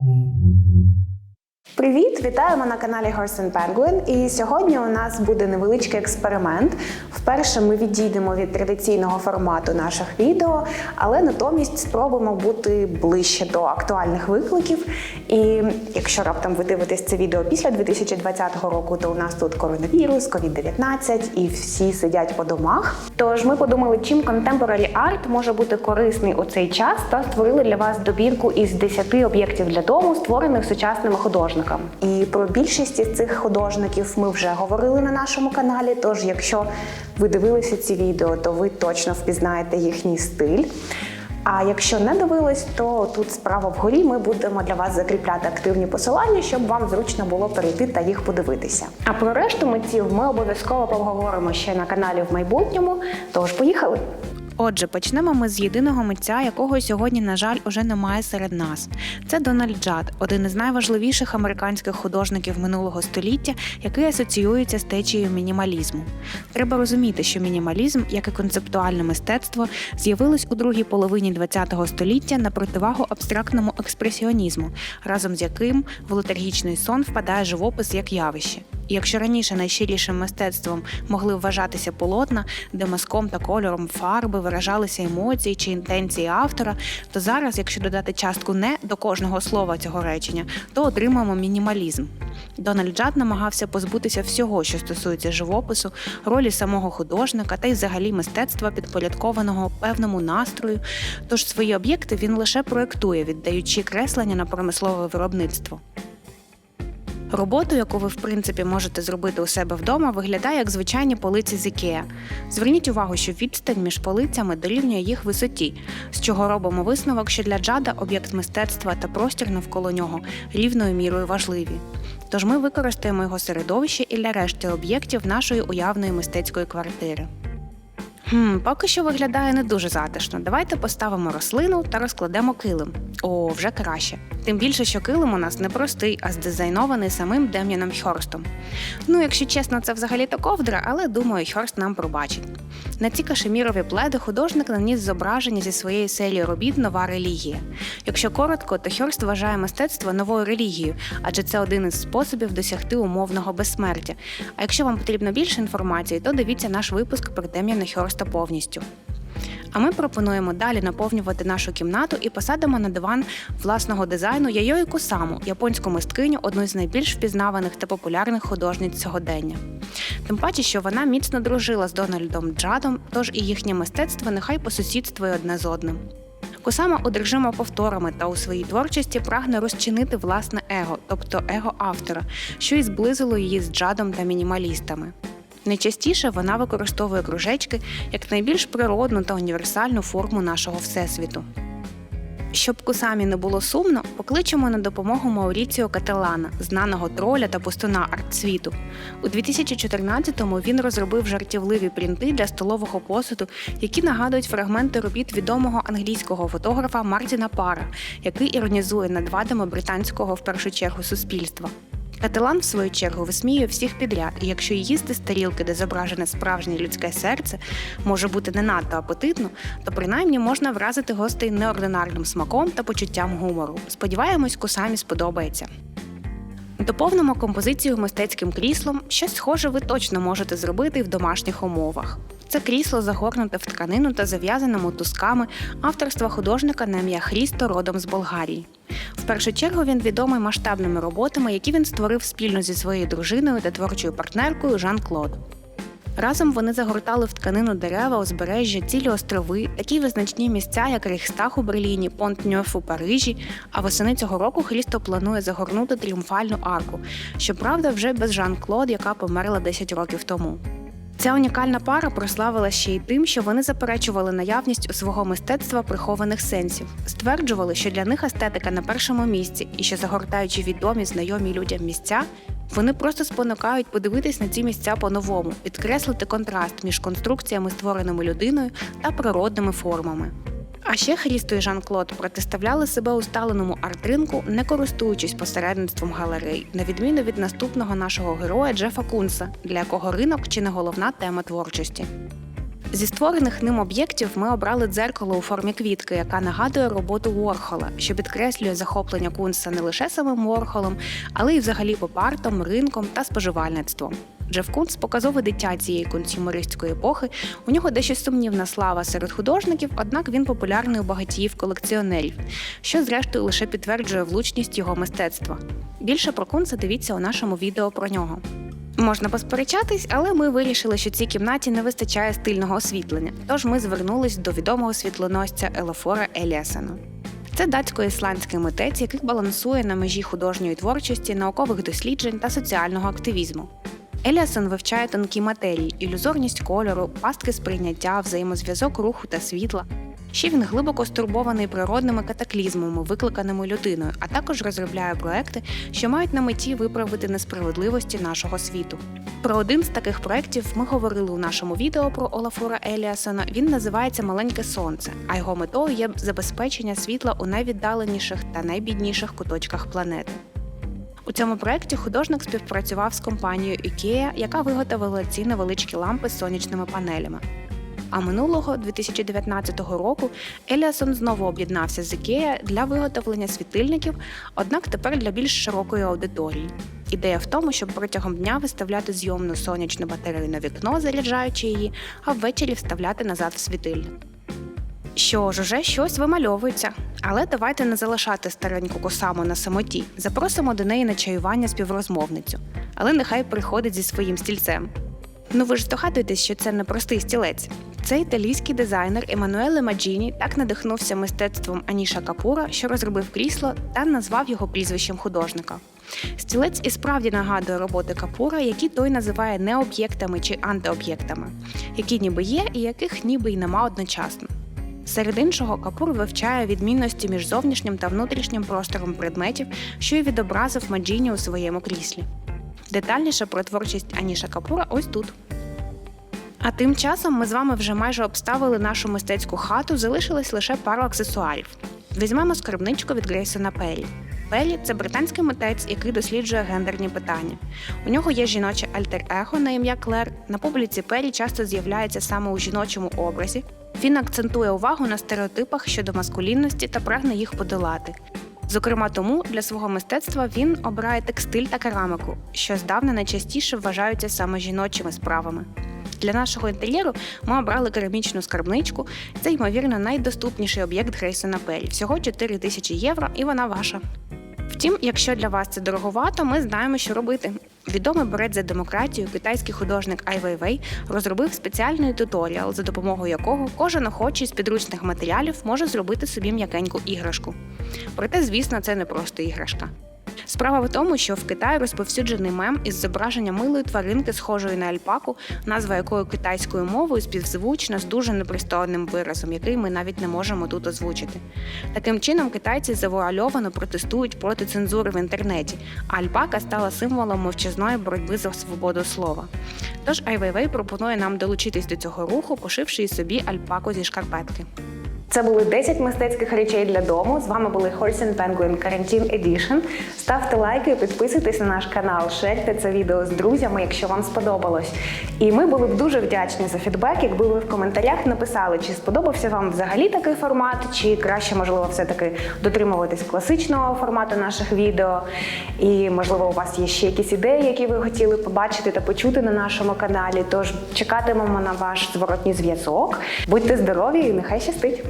Um. Привіт, вітаємо на каналі Horse and Penguin. І сьогодні у нас буде невеличкий експеримент. Вперше ми відійдемо від традиційного формату наших відео, але натомість спробуємо бути ближче до актуальних викликів. І якщо раптом ви дивитесь це відео після 2020 року, то у нас тут коронавірус, COVID-19 і всі сидять по домах. Тож ми подумали, чим contemporary art може бути корисний у цей час, та створили для вас добірку із 10 об'єктів для дому, створених сучасними художниками. І про більшість із цих художників ми вже говорили на нашому каналі. Тож, якщо ви дивилися ці відео, то ви точно впізнаєте їхній стиль. А якщо не дивились, то тут справа вгорі ми будемо для вас закріпляти активні посилання, щоб вам зручно було перейти та їх подивитися. А про решту митців ми обов'язково поговоримо ще на каналі в майбутньому. Тож поїхали! Отже, почнемо ми з єдиного митця, якого сьогодні, на жаль, уже немає серед нас. Це Дональд Джад, один із найважливіших американських художників минулого століття, який асоціюється з течією мінімалізму. Треба розуміти, що мінімалізм, як і концептуальне мистецтво, з'явилось у другій половині ХХ століття на противагу абстрактному експресіонізму, разом з яким в летаргічний сон впадає живопис як явище. Якщо раніше найщирішим мистецтвом могли вважатися полотна, де мазком та кольором фарби виражалися емоції чи інтенції автора, то зараз, якщо додати частку не до кожного слова цього речення, то отримаємо мінімалізм. Дональд Джад намагався позбутися всього, що стосується живопису, ролі самого художника та й взагалі мистецтва, підпорядкованого певному настрою. Тож свої об'єкти він лише проєктує, віддаючи креслення на промислове виробництво. Роботу, яку ви в принципі можете зробити у себе вдома, виглядає як звичайні полиці з IKEA. Зверніть увагу, що відстань між полицями дорівнює їх висоті, з чого робимо висновок, що для Джада об'єкт мистецтва та простір навколо нього рівною мірою важливі. Тож ми використаємо його середовище і для решти об'єктів нашої уявної мистецької квартири. Хм, поки що виглядає не дуже затишно. Давайте поставимо рослину та розкладемо килим. О, вже краще. Тим більше, що килим у нас не простий, а здизайнований самим Дем'яном Хьорстом. Ну, якщо чесно, це взагалі то ковдра, але думаю, Хьорст нам пробачить. На ці кашемірові пледи художник наніс зображення зі своєї серії робіт Нова релігія. Якщо коротко, то Хьорст вважає мистецтво новою релігією, адже це один із способів досягти умовного безсмертя. А якщо вам потрібно більше інформації, то дивіться наш випуск про Дем'яна Хьорста повністю. А ми пропонуємо далі наповнювати нашу кімнату і посадимо на диван власного дизайну Яйої Кусаму, японську мисткиню, одну з найбільш впізнаваних та популярних художниць сьогодення. Тим паче, що вона міцно дружила з Дональдом Джадом, тож і їхнє мистецтво нехай по посусідствує одне з одним. Кусама одержима повторами та у своїй творчості прагне розчинити власне его, тобто его автора, що і зблизило її з Джадом та мінімалістами. Найчастіше вона використовує кружечки як найбільш природну та універсальну форму нашого всесвіту. Щоб кусамі не було сумно, покличемо на допомогу Мауріціо Кателана, знаного троля та пустуна арт-світу. У 2014-му він розробив жартівливі принти для столового посуду, які нагадують фрагменти робіт відомого англійського фотографа Мартіна Пара, який іронізує над вадами британського в першу чергу суспільства. Кателан, в свою чергу, висміює всіх підряд, і якщо їсти з тарілки, де зображене справжнє людське серце, може бути не надто апетитно, то принаймні можна вразити гостей неординарним смаком та почуттям гумору. Сподіваємось, кусамі сподобається. Доповнимо композицію мистецьким кріслом. Щось схоже ви точно можете зробити в домашніх умовах. Це крісло загорнуте в тканину та зав'язане мотузками авторства художника на ім'я Хрісто родом з Болгарії. В першу чергу він відомий масштабними роботами, які він створив спільно зі своєю дружиною та творчою партнеркою Жан Клод. Разом вони загортали в тканину дерева, узбережжя, цілі острови, такі визначні місця, як Рейхстаг у Берліні, Понт Ньоф у Парижі. А восени цього року Хрісто планує загорнути тріумфальну арку. Щоправда, вже без Жан Клод, яка померла 10 років тому. Ця унікальна пара прославила ще й тим, що вони заперечували наявність у свого мистецтва прихованих сенсів, стверджували, що для них естетика на першому місці, і що загортаючи відомі знайомі людям місця, вони просто спонукають подивитись на ці місця по-новому, підкреслити контраст між конструкціями, створеними людиною та природними формами. А ще Хрісто і Жан-Клод протиставляли себе усталеному арт-ринку, не користуючись посередництвом галерей, на відміну від наступного нашого героя Джефа Кунса, для якого ринок чи не головна тема творчості. Зі створених ним об'єктів ми обрали дзеркало у формі квітки, яка нагадує роботу Ворхола, що підкреслює захоплення Кунса не лише самим Ворхолом, але й взагалі поп-артом, ринком та споживальництвом. Джеф Кунс показове дитя цієї консюмеристської епохи. У нього дещо сумнівна слава серед художників, однак він популярний у багатіїв колекціонерів, що зрештою лише підтверджує влучність його мистецтва. Більше про Кунса дивіться у нашому відео про нього. Можна посперечатись, але ми вирішили, що цій кімнаті не вистачає стильного освітлення. Тож ми звернулись до відомого світлоносця Елофора Еліасена. Це датсько-ісландський митець, який балансує на межі художньої творчості, наукових досліджень та соціального активізму. Еліасон вивчає тонкі матерії, ілюзорність кольору, пастки сприйняття, взаємозв'язок руху та світла. Ще він глибоко стурбований природними катаклізмами, викликаними людиною, а також розробляє проекти, що мають на меті виправити несправедливості нашого світу. Про один з таких проєктів ми говорили у нашому відео про Олафура Еліасона. Він називається Маленьке сонце, а його метою є забезпечення світла у найвіддаленіших та найбідніших куточках планети. У цьому проєкті художник співпрацював з компанією IKEA, яка виготовила ці невеличкі лампи з сонячними панелями. А минулого 2019 року Еліасон знову об'єднався з IKEA для виготовлення світильників, однак тепер для більш широкої аудиторії. Ідея в тому, щоб протягом дня виставляти зйомну сонячну батарею на вікно, заряджаючи її, а ввечері вставляти назад в світильник. Що ж, уже щось вимальовується. Але давайте не залишати стареньку косаму на самоті. Запросимо до неї на чаювання співрозмовницю. Але нехай приходить зі своїм стільцем. Ну ви ж здогадуєтесь, що це не простий стілець. Це італійський дизайнер Еммануеле Маджіні так надихнувся мистецтвом Аніша Капура, що розробив крісло та назвав його прізвищем художника. Стілець і справді нагадує роботи Капура, які той називає необ'єктами чи антиоб'єктами, які ніби є і яких ніби й нема одночасно. Серед іншого, Капур вивчає відмінності між зовнішнім та внутрішнім простором предметів, що й відобразив Маджіні у своєму кріслі. Детальніше про творчість Аніша Капура ось тут. А тим часом ми з вами вже майже обставили нашу мистецьку хату, залишилось лише пару аксесуарів. Візьмемо скарбничку від Грейсона Пелі. Пелі це британський митець, який досліджує гендерні питання. У нього є жіноче альтер-его на ім'я Клер. На публіці Пелі часто з'являється саме у жіночому образі. Він акцентує увагу на стереотипах щодо маскулінності та прагне їх подолати. Зокрема, тому для свого мистецтва він обирає текстиль та керамику, що здавна найчастіше вважаються саме жіночими справами. Для нашого інтер'єру ми обрали керамічну скарбничку. Це, ймовірно, найдоступніший об'єкт Грейсона Пелі. Всього 4 тисячі євро, і вона ваша. Втім, якщо для вас це дороговато, ми знаємо, що робити. Відомий борець за демократію, китайський художник Ай Вейвей розробив спеціальний туторіал, за допомогою якого кожен охочий з підручних матеріалів може зробити собі м'якеньку іграшку. Проте, звісно, це не просто іграшка. Справа в тому, що в Китаї розповсюджений мем із зображенням милої тваринки, схожої на альпаку, назва якої китайською мовою співзвучна з дуже непристойним виразом, який ми навіть не можемо тут озвучити. Таким чином, китайці завуальовано протестують проти цензури в інтернеті, а альпака стала символом мовчазної боротьби за свободу слова. Тож Айвейвей пропонує нам долучитись до цього руху, пошивши і собі альпаку зі шкарпетки. Це були 10 мистецьких речей для дому. З вами були Horse and Penguin Quarantine Edition. Ставте лайки, підписуйтесь на наш канал, шерте це відео з друзями, якщо вам сподобалось. І ми були б дуже вдячні за фідбек, якби ви в коментарях написали, чи сподобався вам взагалі такий формат, чи краще, можливо, все-таки дотримуватись класичного формату наших відео. І, можливо, у вас є ще якісь ідеї, які ви хотіли побачити та почути на нашому каналі. Тож чекатимемо на ваш зворотній зв'язок. Будьте здорові і нехай щастить!